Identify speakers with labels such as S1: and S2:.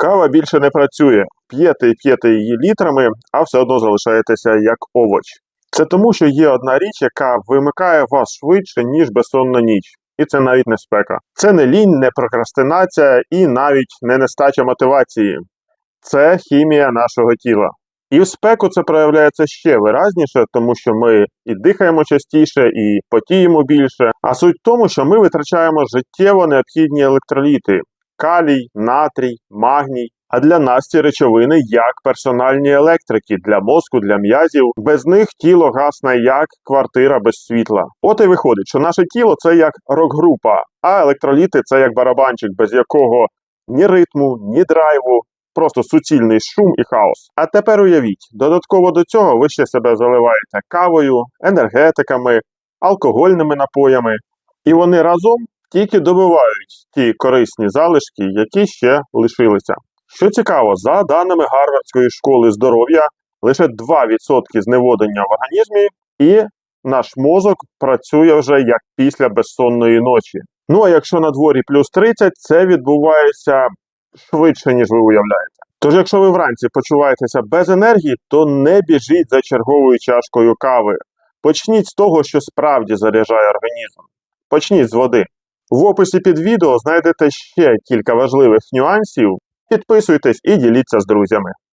S1: Кава більше не працює. П'єте і п'єте її літрами, а все одно залишаєтеся як овоч. Це тому, що є одна річ, яка вимикає вас швидше, ніж безсонна ніч. І це навіть не спека. Це не лінь, не прокрастинація і навіть не нестача мотивації. Це хімія нашого тіла. І в спеку це проявляється ще виразніше, тому що ми і дихаємо частіше, і потіємо більше. А суть в тому, що ми витрачаємо життєво необхідні електроліти: калій, натрій, магній. А для нас ці речовини як персональні електрики для мозку, для м'язів. Без них тіло гасне як квартира без світла. От і виходить, що наше тіло це як рок-група, а електроліти це як барабанчик, без якого ні ритму, ні драйву, просто суцільний шум і хаос. А тепер уявіть, додатково до цього ви ще себе заливаєте кавою, енергетиками, алкогольними напоями, і вони разом тільки добивають ті корисні залишки, які ще лишилися. Що цікаво, за даними Гарвардської школи здоров'я, лише 2% зневодення в організмі, і наш мозок працює вже як після безсонної ночі. Ну а якщо на дворі плюс 30, це відбувається швидше, ніж ви уявляєте. Тож, якщо ви вранці почуваєтеся без енергії, то не біжіть за черговою чашкою кави. Почніть з того, що справді заряджає організм. Почніть з води. В описі під відео знайдете ще кілька важливих нюансів. Підписуйтесь і діліться з друзями.